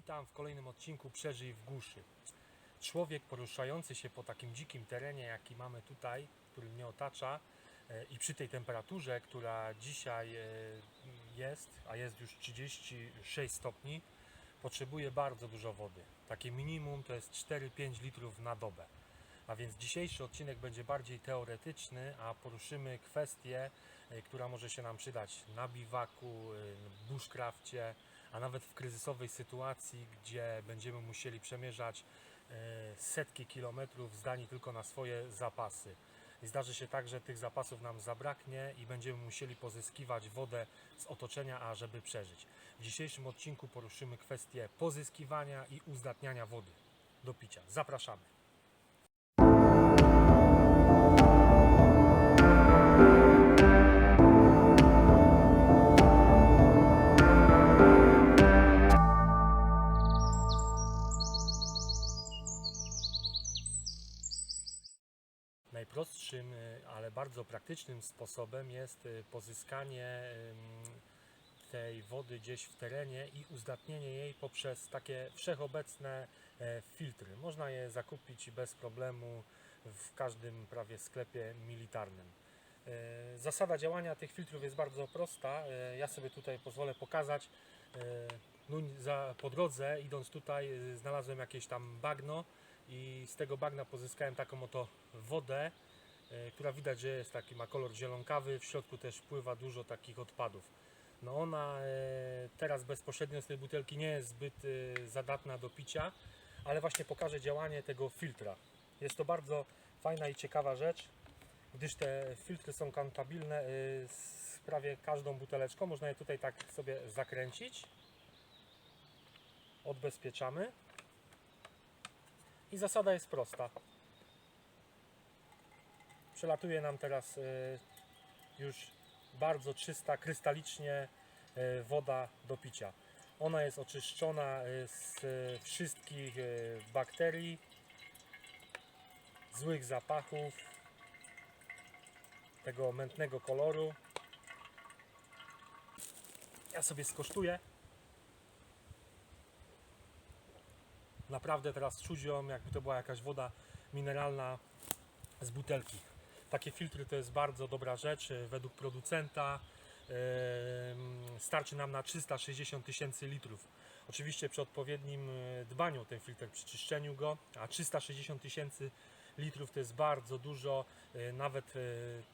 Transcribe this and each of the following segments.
Witam w kolejnym odcinku Przeżyj w głuszy. Człowiek poruszający się po takim dzikim terenie, jaki mamy tutaj, który mnie otacza e, i przy tej temperaturze, która dzisiaj e, jest, a jest już 36 stopni, potrzebuje bardzo dużo wody. Takie minimum to jest 4-5 litrów na dobę. A więc dzisiejszy odcinek będzie bardziej teoretyczny, a poruszymy kwestię, e, która może się nam przydać na biwaku, bushcrafcie, a nawet w kryzysowej sytuacji, gdzie będziemy musieli przemierzać e, setki kilometrów zdani tylko na swoje zapasy. I zdarzy się tak, że tych zapasów nam zabraknie i będziemy musieli pozyskiwać wodę z otoczenia, ażeby przeżyć. W dzisiejszym odcinku poruszymy kwestię pozyskiwania i uzdatniania wody do picia. Zapraszamy. Najprostszym, y, ale bardzo praktycznym sposobem jest y, pozyskanie tej wody gdzieś w terenie i uzdatnienie jej poprzez takie wszechobecne e, filtry. Można je zakupić bez problemu w każdym prawie sklepie militarnym. E, Zasada działania tych filtrów jest bardzo prosta. E, Ja sobie tutaj pozwolę pokazać. Za, po drodze, idąc tutaj, e, znalazłem jakieś tam bagno i z tego bagna pozyskałem taką oto wodę, e, która widać, że jest taki, ma kolor zielonkawy. W środku też pływa dużo takich odpadów. No ona e, teraz bezpośrednio z tej butelki nie jest zbyt e, zadatna do picia, ale właśnie pokażę działanie tego filtra. Jest to bardzo fajna i ciekawa rzecz, gdyż te filtry są kantabilne z prawie każdą buteleczką. Można je tutaj tak sobie zakręcić. Odbezpieczamy. I zasada jest prosta. Przelatuje nam teraz e, już bardzo czysta, krystalicznie e, woda do picia. Ona jest oczyszczona e, z wszystkich bakterii, złych zapachów, tego mętnego koloru. Ja sobie skosztuję. Naprawdę teraz czuć ją, jakby to była jakaś woda mineralna z butelki. Takie filtry to jest bardzo dobra rzecz e, według producenta. em, Starczy nam na 360 tysięcy litrów. Oczywiście przy odpowiednim e, dbaniu o ten filtr, przy czyszczeniu go, a 360 tysięcy litrów to jest bardzo dużo. E, Nawet e,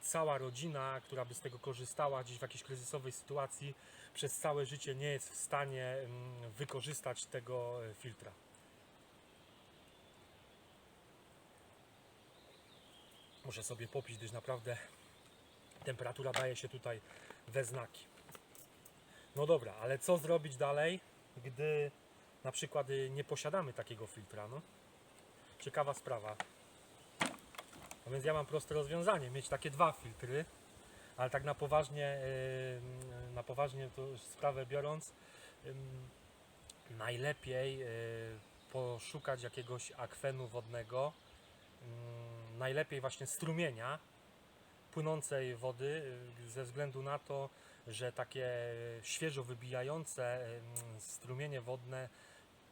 cała rodzina, która by z tego korzystała gdzieś w jakiejś kryzysowej sytuacji, przez całe życie nie jest w stanie wykorzystać tego e, filtra. Muszę sobie popić, gdyż naprawdę temperatura daje się tutaj we znaki. No dobra, ale co zrobić dalej, gdy na przykład y, nie posiadamy takiego filtra? No? Ciekawa sprawa. No więc ja mam proste rozwiązanie, mieć takie dwa filtry, ale tak na poważnie, y, na poważnie to sprawę biorąc, ym, najlepiej y, poszukać jakiegoś akwenu wodnego, najlepiej właśnie strumienia płynącej wody y, ze względu na to, że takie świeżo wybijające ym, strumienie wodne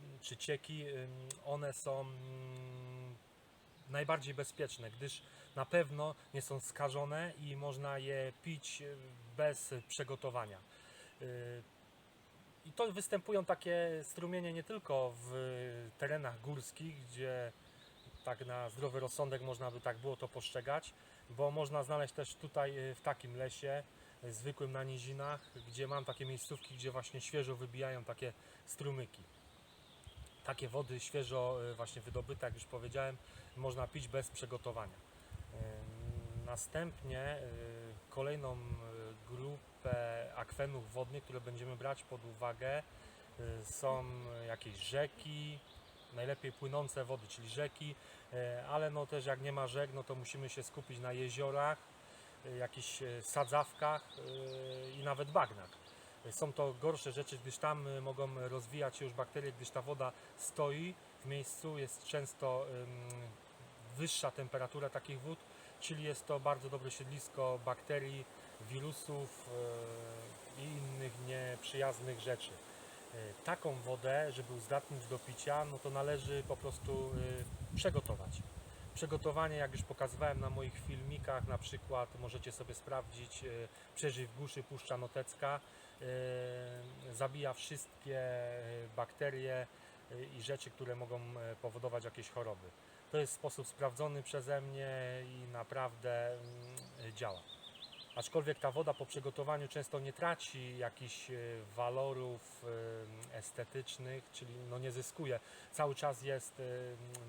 ym, czy cieki, ym, one są ym, najbardziej bezpieczne, gdyż na pewno nie są skażone i można je pić y, bez przygotowania. Y, I to występują takie strumienie nie tylko w terenach górskich, gdzie tak na zdrowy rozsądek można by tak było to postrzegać, bo można znaleźć też tutaj y, w takim lesie, y, zwykłym na nizinach, gdzie mam takie miejscówki, gdzie właśnie świeżo wybijają takie strumyki. Takie wody świeżo y, właśnie wydobyte, jak już powiedziałem, można pić bez przygotowania. Następnie kolejną grupę akwenów wodnych, które będziemy brać pod uwagę, są jakieś rzeki, najlepiej płynące wody, czyli rzeki, e, ale no też jak nie ma rzek, no to musimy się skupić na jeziorach, e, jakichś e, sadzawkach i nawet bagnach. Są to gorsze rzeczy, gdyż tam mogą rozwijać się już bakterie, gdyż ta woda stoi w miejscu, jest często wyższa temperatura takich wód, czyli jest to bardzo dobre siedlisko bakterii, wirusów i innych nieprzyjaznych rzeczy. Y, Taką wodę, żeby uzdatnić do picia, no to należy po prostu y, przygotować. Przygotowanie, jak już pokazywałem na moich filmikach, na przykład możecie sobie sprawdzić y, przeżyw głuszy Puszcza Notecka, zabija wszystkie bakterie i rzeczy, które mogą powodować jakieś choroby. To jest sposób sprawdzony przeze mnie i naprawdę mm, działa. Aczkolwiek ta woda po przygotowaniu często nie traci jakichś e, walorów e, estetycznych, czyli no nie zyskuje. Cały czas jest e,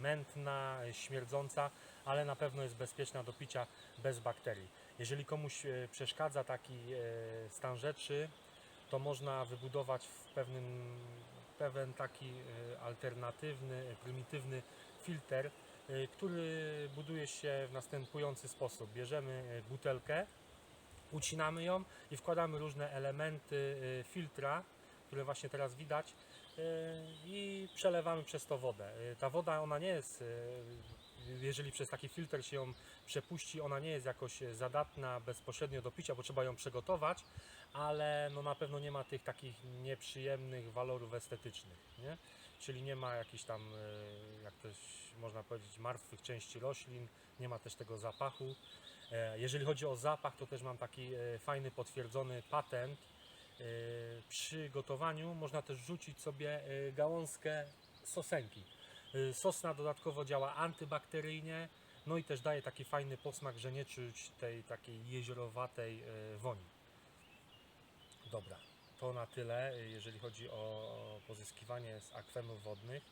mętna, śmierdząca, ale na pewno jest bezpieczna do picia bez bakterii. Jeżeli komuś przeszkadza taki stan rzeczy, to można wybudować w pewnym, pewien taki alternatywny, prymitywny filtr, który buduje się w następujący sposób. Bierzemy butelkę, ucinamy ją i wkładamy różne elementy y, filtra, które właśnie teraz widać y, i przelewamy przez to wodę. Y, Ta woda ona nie jest, jeżeli przez taki filtr się ją przepuści, ona nie jest jakoś zadatna bezpośrednio do picia, bo trzeba ją przygotować, ale no na pewno nie ma tych takich nieprzyjemnych walorów estetycznych, nie? Czyli nie ma jakichś tam, jak też można powiedzieć, martwych części roślin, nie ma też tego zapachu. E, Jeżeli chodzi o zapach, to też mam taki e, fajny, potwierdzony patent. E, Przy gotowaniu można też rzucić sobie gałązkę sosenki. Sosna dodatkowo działa antybakteryjnie, no i też daje taki fajny posmak, że nie czuć tej takiej jeziorowatej woni. Dobra, to na tyle, jeżeli chodzi o pozyskiwanie z akwenów wodnych.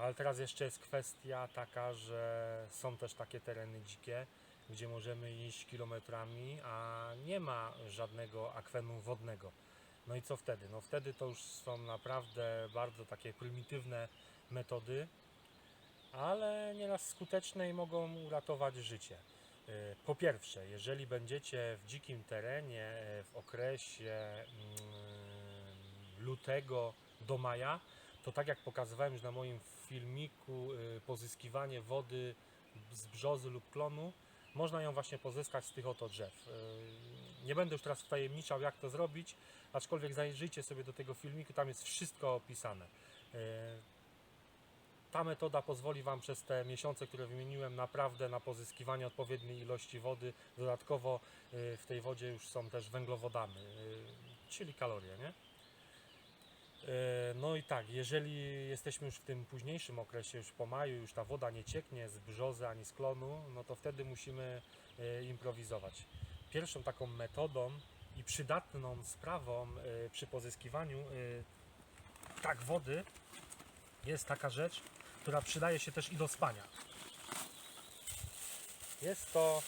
Ale teraz jeszcze jest kwestia taka, że są też takie tereny dzikie, gdzie możemy iść kilometrami, a nie ma żadnego akwenu wodnego. No i co wtedy? No wtedy to już są naprawdę bardzo takie prymitywne metody, ale nieraz skuteczne i mogą uratować życie. E, Po pierwsze, jeżeli będziecie w dzikim terenie e, w okresie mm, lutego do maja, to tak jak pokazywałem już na moim filmiku, y, pozyskiwanie wody z brzozy lub klonu, można ją właśnie pozyskać z tych oto drzew. Y, Nie będę już teraz wtajemniczał, jak to zrobić, aczkolwiek zajrzyjcie sobie do tego filmiku, tam jest wszystko opisane. Y, Ta metoda pozwoli Wam przez te miesiące, które wymieniłem, naprawdę na pozyskiwanie odpowiedniej ilości wody. Dodatkowo y, w tej wodzie już są też węglowodany, czyli kalorie, nie? E, No i tak, jeżeli jesteśmy już w tym późniejszym okresie, już po maju, już ta woda nie cieknie z brzozy ani z klonu, no to wtedy musimy e, improwizować. Pierwszą taką metodą i przydatną sprawą e, przy pozyskiwaniu tak wody jest taka rzecz, która przydaje się też i do spania. Jest to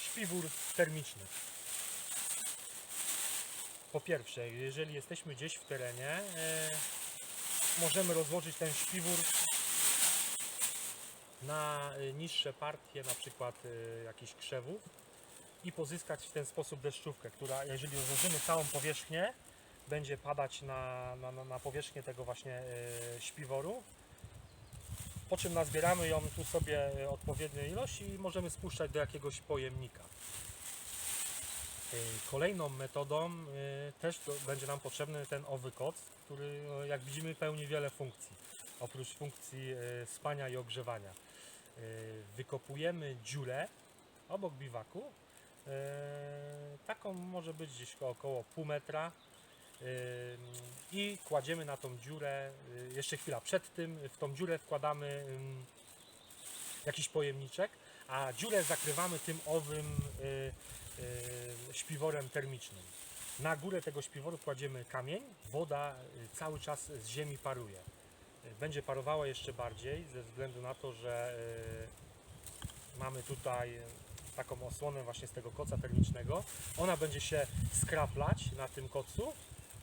śpiwór termiczny. Po pierwsze, jeżeli jesteśmy gdzieś w terenie, e, możemy rozłożyć ten śpiwór na e, niższe partie, na przykład e, jakichś krzewów i pozyskać w ten sposób deszczówkę, która jeżeli rozłożymy całą powierzchnię, będzie padać na, na, na- powierzchnię tego właśnie śpiworu. Po czym nazbieramy ją tu sobie odpowiedniej ilości i możemy spuszczać do jakiegoś pojemnika. Y, Kolejną metodą y, też będzie nam potrzebny ten owy koc, który no, jak widzimy pełni wiele funkcji. Oprócz funkcji y, spania i ogrzewania. Wykopujemy dziurę obok biwaku. Taką może być gdzieś około pół metra. I kładziemy na tą dziurę, jeszcze chwila, przed tym w tą dziurę wkładamy jakiś pojemniczek, a dziurę zakrywamy tym owym śpiworem termicznym. Na górę tego śpiworu kładziemy kamień, woda y, cały czas z ziemi paruje. Y, Będzie parowała jeszcze bardziej ze względu na to, że mamy tutaj taką osłonę właśnie z tego koca termicznego. Ona będzie się skraplać na tym kocu,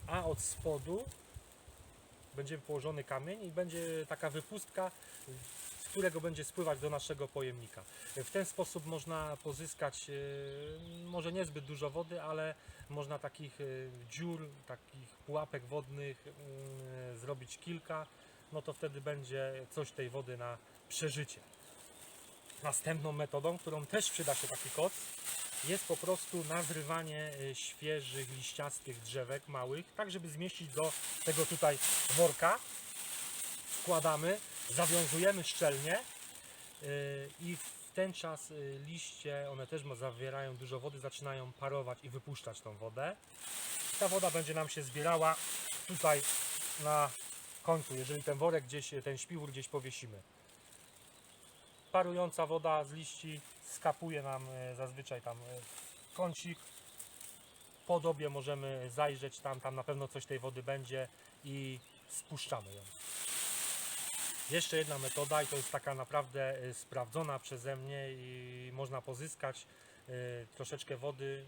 a od spodu będzie położony kamień i będzie taka wypustka, którego będzie spływać do naszego pojemnika. W ten sposób można pozyskać e, może niezbyt dużo wody, ale można takich e, dziur, takich pułapek wodnych mm, zrobić kilka, no to wtedy będzie coś tej wody na przeżycie. Następną metodą, którą też przyda się taki koc, jest po prostu nazrywanie e, świeżych, liściastych drzewek małych, tak żeby zmieścić do tego tutaj worka. Wkładamy, zawiązujemy szczelnie yy, i w ten czas yy, liście, one też zawierają dużo wody, zaczynają parować i wypuszczać tą wodę. Ta woda będzie nam się zbierała tutaj na końcu, jeżeli ten worek gdzieś, ten śpiwór gdzieś powiesimy. Parująca woda z liści skapuje nam e, zazwyczaj tam kącik. Po dobie możemy zajrzeć tam, tam na pewno coś tej wody będzie i spuszczamy ją. Jeszcze jedna metoda i to jest taka naprawdę e, sprawdzona przeze mnie i można pozyskać e, troszeczkę wody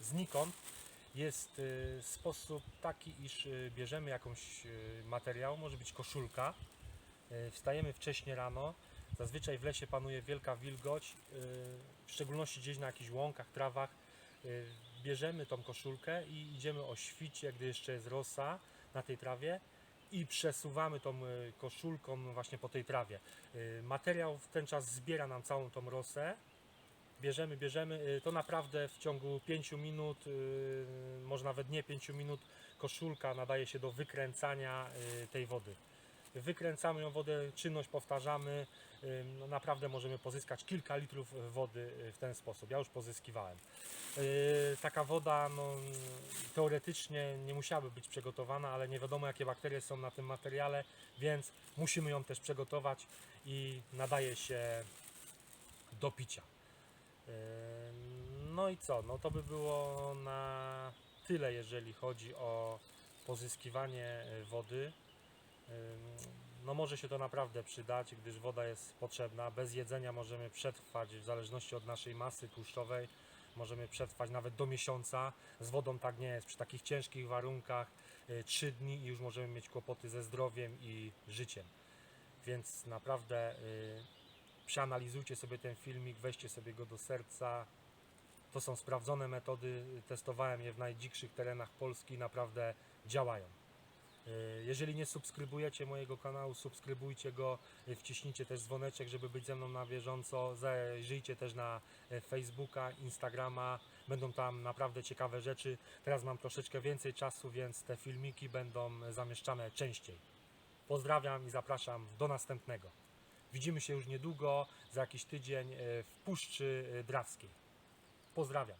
znikąd. Jest e, sposób taki, iż bierzemy jakąś materiał, może być koszulka, wstajemy wcześnie rano, zazwyczaj w lesie panuje wielka wilgoć, w szczególności gdzieś na jakichś łąkach, trawach, bierzemy tą koszulkę i idziemy o świcie, gdy jeszcze jest rosa na tej trawie i przesuwamy tą e, koszulką właśnie po tej trawie. E, Materiał w ten czas zbiera nam całą tą rosę. Bierzemy, bierzemy. e, To naprawdę w ciągu 5 minut, może nawet nie 5 minut, koszulka nadaje się do wykręcania tej wody. Wykręcamy ją wodę, czynność powtarzamy. No naprawdę możemy pozyskać kilka litrów wody e, w ten sposób. Ja już pozyskiwałem. Yy, taka woda no, teoretycznie nie musiałaby być przygotowana, ale nie wiadomo jakie bakterie są na tym materiale, więc musimy ją też przygotować i nadaje się do picia. No i co? No to by było na tyle, jeżeli chodzi o pozyskiwanie y, wody. No może się to naprawdę przydać, gdyż woda jest potrzebna. Bez jedzenia możemy przetrwać w zależności od naszej masy tłuszczowej. Możemy przetrwać nawet do miesiąca. Z wodą tak nie jest. Przy takich ciężkich warunkach 3 dni i już możemy mieć kłopoty ze zdrowiem i życiem. Więc naprawdę y, przeanalizujcie sobie ten filmik, weźcie sobie go do serca. To są sprawdzone metody, testowałem je w najdzikszych terenach Polski, naprawdę działają. Y, Jeżeli nie subskrybujecie mojego kanału, subskrybujcie go, y, wciśnijcie też dzwoneczek, żeby być ze mną na bieżąco. Zajrzyjcie też na e, Facebooka, Instagrama, będą tam naprawdę ciekawe rzeczy. Teraz mam troszeczkę więcej czasu, więc te filmiki będą zamieszczane częściej. Pozdrawiam i zapraszam do następnego. Widzimy się już niedługo, za jakiś tydzień e, w Puszczy e, Drawskiej. Pozdrawiam.